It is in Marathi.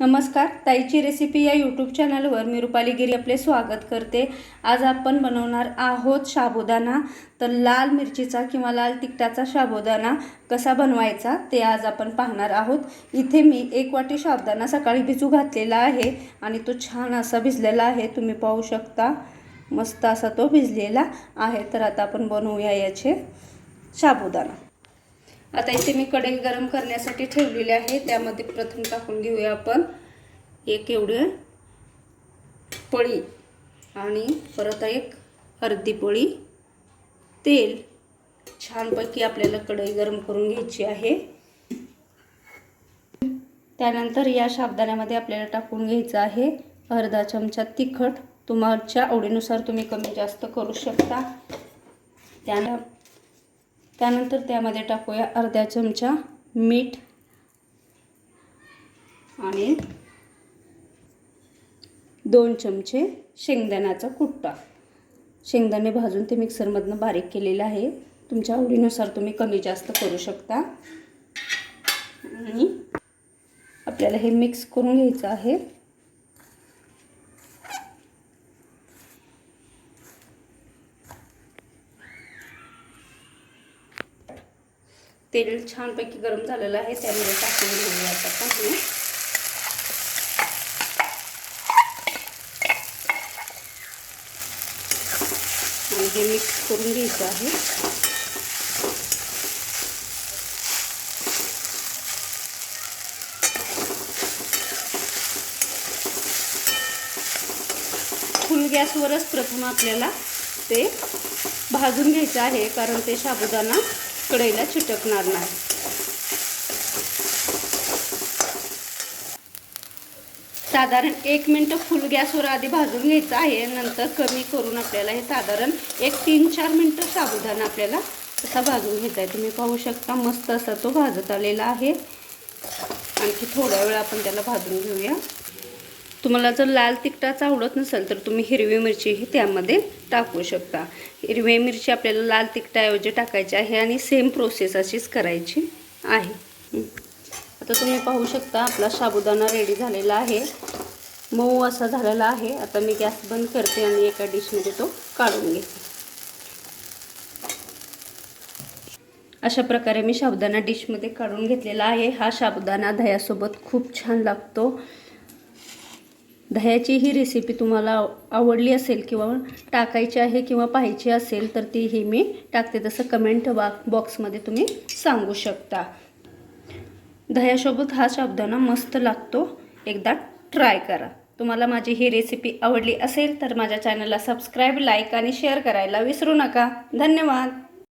नमस्कार ताईची रेसिपी या यूट्यूब चॅनलवर मी रुपाली गिरी आपले स्वागत करते. आज आपण बनवणार आहोत साबुदाणा तर लाल मिरचीचा किंवा लाल तिखटाचा साबुदाणा कसा बनवायचा ते आज आपण पाहणार आहोत. इथे मी एक वाटी साबुदाणा सकाळी भिजू घातलेला आहे आणि तो छान असा भिजलेला आहे. तुम्ही पाहू शकता मस्त असा तो भिजलेला आहे. तर आता आपण बनवूया याचे साबुदाणा आता इथे मी कढई गरम करण्यासाठी ठेवलेली आहे. त्यामध्ये प्रथम टाकून घेऊया आपण. एक एवढे पळी आणि परत एक अर्धी पळी. तेल छानपैकी आपल्याला कढई गरम करून घ्यायची आहे. त्यानंतर या साबदाण्यामध्ये आपल्याला टाकून घ्यायचं आहे. अर्धा चमचा तिखट. तुमच्या आवडीनुसार तुम्ही कमी जास्त करू शकता. त्यानं त्यानंतर त्यामध्ये टाकूया अर्ध्या चमचा मीठ आणि दोन चमचे शेंगदाण्याचा कुट्टा. शेंगदाणे भाजून ते मिक्सरमधनं बारीक केलेलं आहे. तुमच्या आवडीनुसार तुम्ही कमी जास्त करू शकता. आणि आपल्याला हे मिक्स करून घ्यायचं आहे. तेल छानपैकी गरम झालेलं आहे त्यामध्ये टाकून घेऊया आता पाहू आणि हे मिक्स करून घ्यायचं आहे. फुल गॅसवरच प्रथम आपल्याला ते भाजून घ्यायचं आहे कारण ते साबुदाणा कढईला चिटकणार नाही. साधारण एक मिनटं फुल गॅसवर आधी भाजून घ्यायचं आहे. नंतर कमी करून आपल्याला हे साधारण एक तीन चार मिनटं साबुदाणा आपल्याला असा भाजून घ्यायचा आहे. तुम्ही पाहू शकता मस्त असा तो भाजत आलेला आहे. आणखी थोड्या वेळ आपण त्याला भाजून घेऊया. तुम्हाला जर लाल तिखटाचं आवडत नसेल तर तुम्ही हिरवी मिरचीही त्यामध्ये टाकू शकता. हिरवी मिरची आपल्याला लाल तिखटाऐवजी टाकायची आहे आणि सेम प्रोसेस अशीच करायची आहे. आता तुम्ही पाहू शकता आपला साबुदाणा रेडी झालेला आहे. मऊ असा झालेला आहे. आता मी गॅस बंद करते आणि एका डिशमध्ये तो काढून घेते. अशा प्रकारे मी साबुदाणा डिशमध्ये काढून घेतलेला आहे. हा साबुदाणा दह्यासोबत खूप छान लागतो. दह्याची ही रेसिपी तुम्हाला आवडली असेल किंवा टाकायची आहे किंवा पाहायची असेल तर ती ही मी टाकते. तसं कमेंट बा बॉक्समध्ये तुम्ही सांगू शकता. दह्यासोबत हा साबुदाणा मस्त लागतो. एकदा ट्राय करा. तुम्हाला माझी ही रेसिपी आवडली असेल तर माझ्या चॅनलला सबस्क्राईब लाईक आणि शेअर करायला विसरू नका. धन्यवाद!